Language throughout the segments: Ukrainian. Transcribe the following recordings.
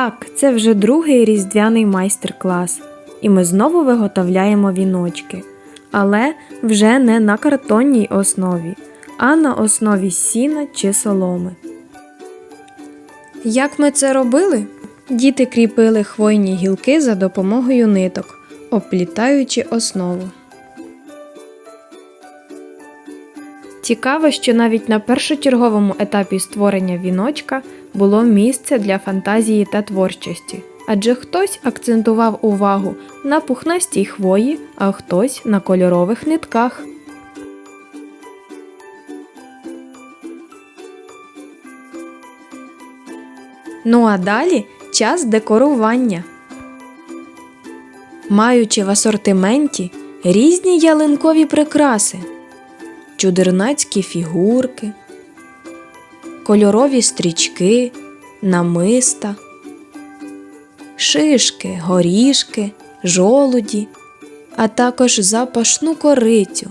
Так, це вже другий різдвяний майстер-клас, і ми знову виготовляємо віночки, але вже не на картонній основі, а на основі сіна чи соломи. Як ми це робили? Діти кріпили хвойні гілки за допомогою ниток, обплітаючи основу. Цікаво, що навіть на першочерговому етапі створення віночка було місце для фантазії та творчості, адже хтось акцентував увагу на пухнастій хвої, а хтось на кольорових нитках. Ну а далі час декорування. Маючи в асортименті різні ялинкові прикраси, чудернацькі фігурки, кольорові стрічки, намиста, шишки, горішки, жолуді, а також запашну корицю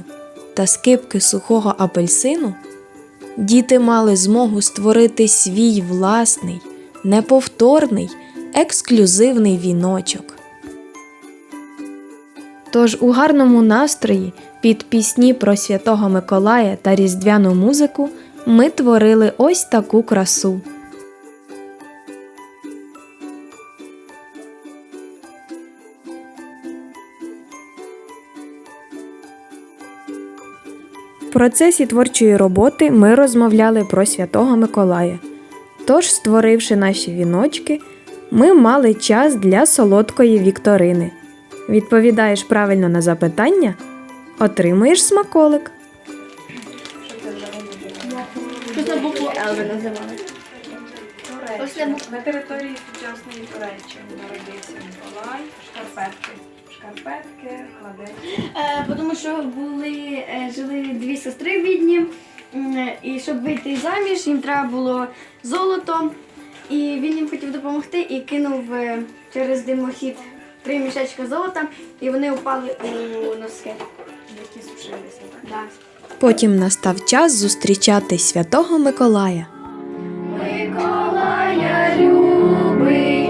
та скипки сухого апельсину, діти мали змогу створити свій власний, неповторний, ексклюзивний віночок. Тож у гарному настрої під пісні про Святого Миколая та різдвяну музику ми творили ось таку красу. В процесі творчої роботи ми розмовляли про Святого Миколая. Тож, створивши наші віночки, ми мали час для солодкої вікторини. Відповідаєш правильно на запитання, отримуєш смаколик. Що за букву Л ви називали? На території сучасної Туреччини народився Миколай, шкарпетки. Шкарпетки, кладеться. Е, тому що були, е, жили дві сестри бідні, і щоб вийти заміж, їм треба було золото. І він їм хотів допомогти і кинув е, через димохід три мішечка золота, і вони впали у носки. Потім настав час зустрічати Святого Миколая. Миколая любить,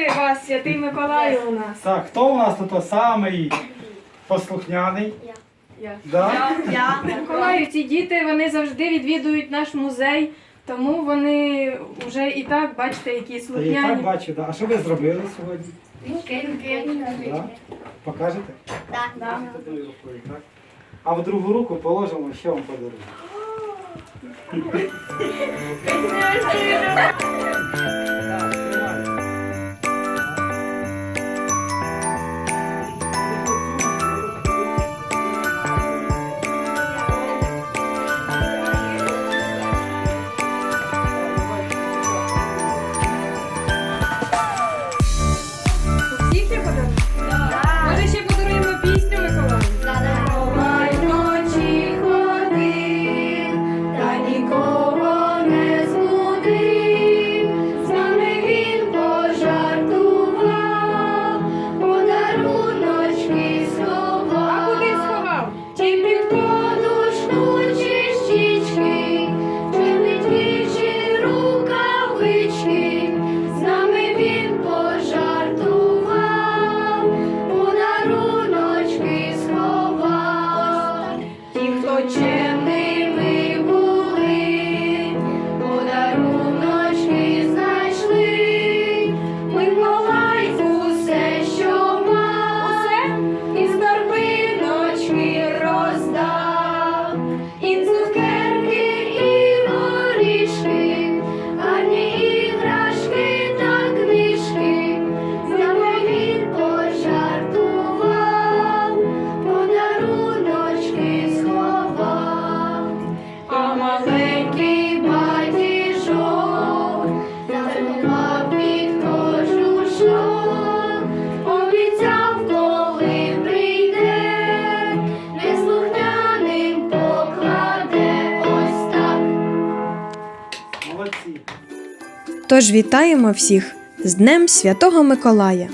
зустрічати вас, святий Миколаю у нас. Так, хто у нас тут самий послухняний? Я. Да? Я. Миколаю, ці діти вони завжди відвідують наш музей, тому вони вже і так, бачите, які Та я і так слухняні. бачу, да. А що ви зробили сьогодні? Да? Покажете? Так. Так? А в другу руку положимо, що вам подарую. Тож вітаємо всіх з Днем Святого Миколая!